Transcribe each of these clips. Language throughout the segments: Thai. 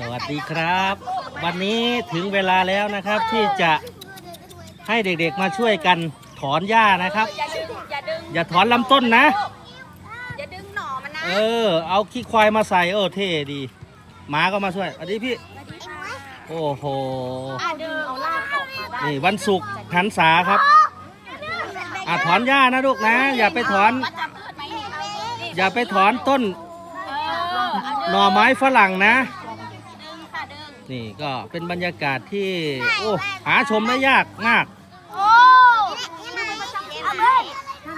สวัสดีครับ วันนี้ถึงเวลาแล้วนะครับที่จะให้เด็กๆมาช่วยกันถอนหญ้านะครับ อย่าดึงอย่าดึงอย่าถอนลำต้นนะ อย่าดึงหน่อมันนะเออ เอาขี้ควายมาใส่เออเท่ดีหมาก็มาช่วยอันนี้พี่โอ้โหอะดึงเอาลากออกมาได้นี่วันศุกร์หันษาครับอะถอนหญ้านะลูกนะ อย่าไปถอนว่าจะพืชไหมนี่เอานี่อย่าไปถอนต้นเออเอาดึงหน่อไม้ฝรั่งนะดึงค่ะดึง นี่ก็เป็นบรรยากาศที่ โอ้หาชมได้ยากมากโอ้เอาไป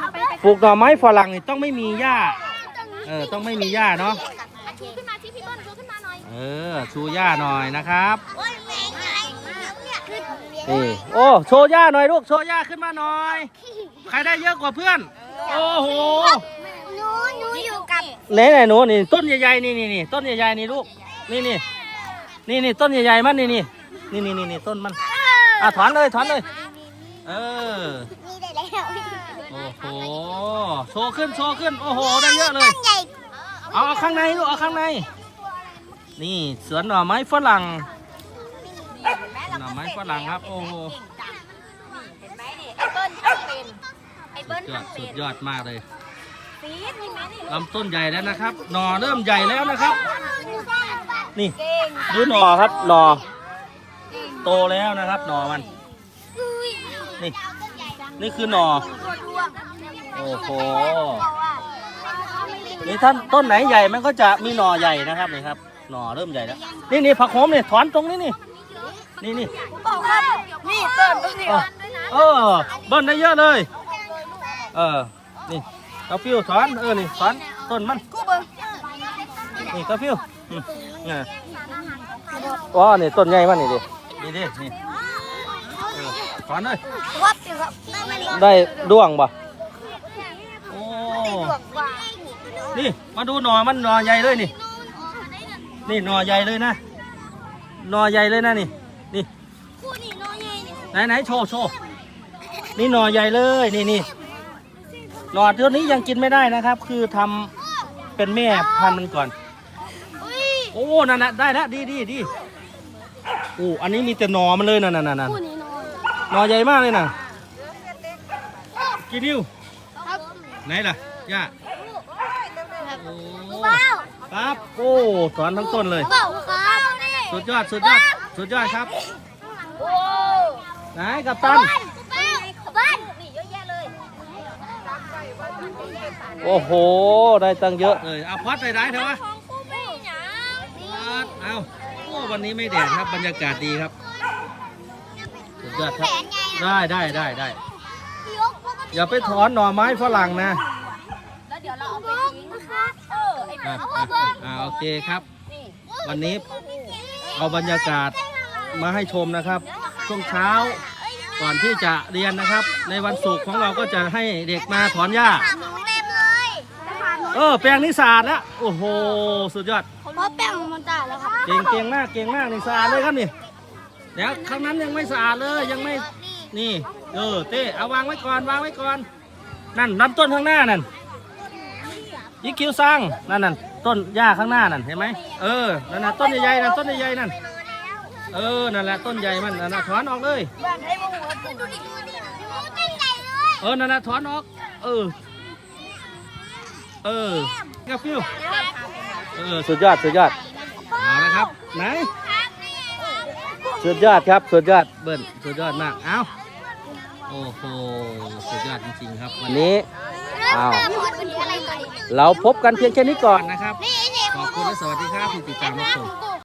เอาไปปลูกหน่อไม้ฝรั่งนี่ต้องไม่มีหญ้าเออต้องไม่มีหญ้าเนาะชูขึ้นมาที่พี่ต้นชูขึ้นมาหน่อยเออชูหญ้าหน่อยนะครับโอ้ยแรงไงเนี่ยขึ้นนี่โอ้โชว์หญ้าหน่อยลูกโชว์หญ้าขึ้นมาหน่อย ใครได้เยอะกว่าเพื่อน โอ้โหหนูหนูอยู่กับไหนไหนหนูนี่ต้นใหญ่ๆนี่นี่นี่ต้นใหญ่ๆนี่ลูกนี่นี่ นี่นี่ต้นใหญ่ๆมันนี่นี่นี่นี่นี่นี่ต้นมันอะถอนเลยถอนเลย เออนี่ได้แล้วโอ้โหโชว์ขึ้นโชว์ขึ้นโอ้โหได้เยอะเลย ใหญ่เอาเอาข้างในลูกเอาข้างใน นี่สวนหน่อไม้ฝรั่งหน่อไม้ฝรั่งครับโอ้โหเห็นไหมนี่ไอ้เบิ้ลทำเป็นไอ้สุเบิ้ดลยอดทำสุเป็ดนยอดมากเลยปี๊ดนี่ไหมนี่ลำต้นใหญ่แล้วนะครับหน่อเริ่มใหญ่แล้วนะครับ นี่เก่งดูหน่อครับหน่อโตแล้วนะครับ หน่อมัน นี่ นี่คือหน่อ โอ้โห นี่ท่านต้นไหนใหญ่มันก็จะมีหน่อใหญ่นะครับนี่ครับ หน่อเริ่มใหญ่แล้ว นี่นี่ผักโขมนี่ถอนตรงนี้นี่ นี่นี่บอกครับนี่เติ้ลตรงนี้เออเออเบิ้ลได้เยอะเลย เออ นี่กาฟิวถอน เออ นี่ถอนต้นมันกูเบิ้งนี่กาฟิว อืมนี่ว้านี่ต้นใหญ่มากนี่ดินี่ดินี่เออถอนเลยวัดสิครับได้ด้วงบ่โอ้ดวงว่านี่มาดูหน่อมันหน่อใหญ่เลยนี่ นี่หน่อใหญ่เลยนะหน่อใหญ่เลยนะนี่นี่คู่นี่น้อยใหญ่นี่ไหนไหนโชว์โชว์นี่หน่อใหญ่เลยนี่นี่หน่อตัวนี้ยังกินไม่ได้นะครับ คือทำเป็นแม่พันธุ์มันก่อนอุ้ย โอ้นั่นนะได้แล้วดีดีดีโอ้อันนี้มีแต่หน่อมันเลยนั่นนั่นนั่นคู่นี่น้อยหน่อใหญ่มากเลยนะกี่นิ้วครับไหนล่ะย่าโอ้เบ้าครับโอ้ถอนทั้งต้นเลย เบ้าครับนี่สุดยอดสุดยอดสุดยอดครับโอ้ไหนกับตันบ้านบ้านนี่เยอะแยะเลยโอ้โห ได้ตั้งเยอะเลยเอาพอดไปได้เถอะวะ ของคู่ไม่หยัง พอ ดเอาโอ้วันนี้ไม่แดดครับบรรยากาศดีครับสุดยอดครับได้ได้ได้ได้ยกพวกก็อย่าไปถอนหน่อไม้ฝรั่งนะแล้วเดี๋ยวเราเอาไปทิ้งนะคะเออไอ้อะเอาอะเบิ้งอะโอเคครับนี่วันนี้เอาบรรยากาศมาให้ชมนะครับ ช่วงเช้าก่อนที่จะเรียนนะครับ ในวันศุกร์ของเราก็จะให้เด็กมาถอนหญ้าหนูเต็มเลยเออแปลงนี้สะอาดแล้วโอ้โห สุดยอด เพราะแป้งมันจ่ายแล้วครับเก่งเก่งมากเก่งมากนี่สะอาดเลยครับนี่เดี๋ยวข้างนั้นยังไม่สะอาดเลยยังไม่นี่เออเต้เอาวางไว้ก่อนวางไว้ก่อนนั่นลำต้นข้างหน้านั่นยี่คิวซังนั่นนั่นต้นหญ้าข้างหน้านั่นเห็นไหมเออนั่นน่ะต้นใหญ่ๆนั่นต้นใหญ่ๆนั่นเออนั่นแหละต้นใหญ่มันนั่นน่ะถอนออกเลยเลยเออนั่นน่ะถอนออก เออ เออกาฟิว เออสุดยอดสุดยอด เอาละครับ ไหน สุดยอดครับ สุดยอด เบิ้ลสุดยอดมาก เอาโอ้โห สุดยอดจริงๆครับ วันนี้ อ้าวอะไรก่อนเราพบกันเพียงแค่นี้ก่อนนะครับ นี่นี่ขอบคุณและสวัสดีครับที่ติดตามรับชมกู